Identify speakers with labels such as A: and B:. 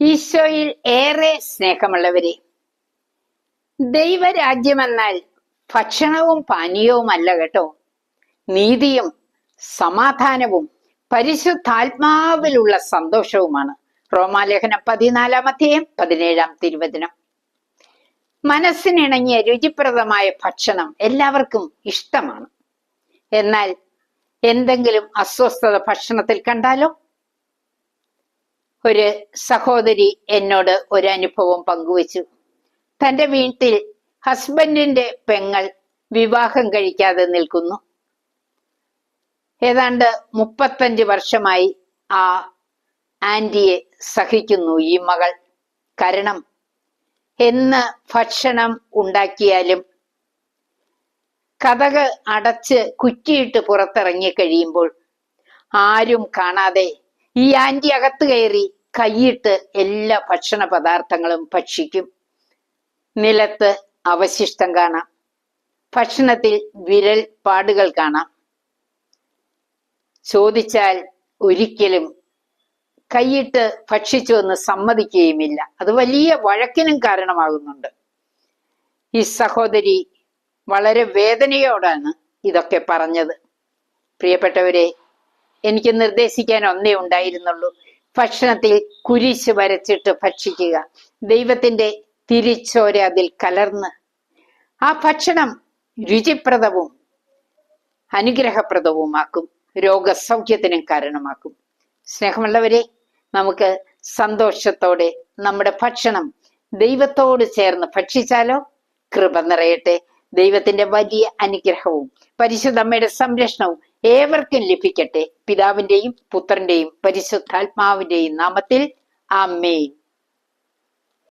A: ഈശോയിൽ ഏറെ സ്നേഹമുള്ളവരെ ദൈവരാജ്യമെന്നാൽ ഭക്ഷണവും പാനീയവുമല്ല കേട്ടോ. നീതിയും സമാധാനവും പരിശുദ്ധാത്മാവിലുള്ള സന്തോഷവുമാണ്. റോമാലേഖനം പതിനാലാം അധ്യയം പതിനേഴാം തിരുവചനം. മനസ്സിനിണങ്ങിയ രുചിപ്രദമായ ഭക്ഷണം എല്ലാവർക്കും ഇഷ്ടമാണ്. എന്നാൽ എന്തെങ്കിലും അസ്വസ്ഥത ഭക്ഷണത്തിൽ കണ്ടാലോ? ഒരു സഹോദരി എന്നോട് ഒരു അനുഭവം പങ്കുവച്ചു. തന്റെ വീട്ടിൽ ഹസ്ബൻഡിന്റെ പെങ്ങൾ വിവാഹം കഴിക്കാതെ നിൽക്കുന്നു. ഏതാണ്ട് മുപ്പത്തഞ്ച് വർഷമായി ആ ആന്റിയെ സഹിക്കുന്നു ഈ മകൾ. കാരണം എന്ന് ഭക്ഷണം ഉണ്ടാക്കിയാലും കഥക് അടച്ച് കുറ്റിയിട്ട് പുറത്തിറങ്ങി കഴിയുമ്പോൾ ആരും കാണാതെ ഈ ആന്റി അകത്ത് കയറി കൈയിട്ട് എല്ലാ ഭക്ഷണ പദാർത്ഥങ്ങളും ഭക്ഷിക്കും. നിലത്ത് അവശിഷ്ടം കാണാം. ഭക്ഷണത്തിൽ വിരൽ പാടുകൾ കാണാം. ചോദിച്ചാൽ ഒരിക്കലും കൈയിട്ട് ഭക്ഷിച്ചു എന്ന് സമ്മതിക്കുകയുമില്ല. അത് വലിയ വഴക്കിനും കാരണമാകുന്നുണ്ട്. ഈ സഹോദരി വളരെ വേദനയോടാണ് ഇതൊക്കെ പറഞ്ഞത്. പ്രിയപ്പെട്ടവരെ എനിക്ക് നിർദ്ദേശിക്കാൻ ഒന്നേ ഉണ്ടായിരുന്നുള്ളൂ. ഭക്ഷണത്തിൽ കുരിശ് വരച്ചിട്ട് ഭക്ഷിക്കുക. ദൈവത്തിന്റെ തിരിച്ചോര അതിൽ കലർന്ന്. ആ ഭക്ഷണം രുചിപ്രദവും അനുഗ്രഹപ്രദവുമാക്കും. രോഗസൗഖ്യത്തിനും കാരണമാക്കും. സ്നേഹമുള്ളവരെ നമുക്ക് സന്തോഷത്തോടെ നമ്മുടെ ഭക്ഷണം ദൈവത്തോട് ചേർന്ന് ഭക്ഷിച്ചാലോ? കൃപ നിറയട്ടെ. ദൈവത്തിന്റെ വലിയ അനുഗ്രഹവും പരിശുദ്ധമ്മയുടെ സംരക്ഷണവും ഏവർക്കും ലഭിക്കട്ടെ. പിതാവിന്റെയും പുത്രന്റെയും പരിശുദ്ധാത്മാവിന്റെയും നാമത്തിൽ. ആമേൻ.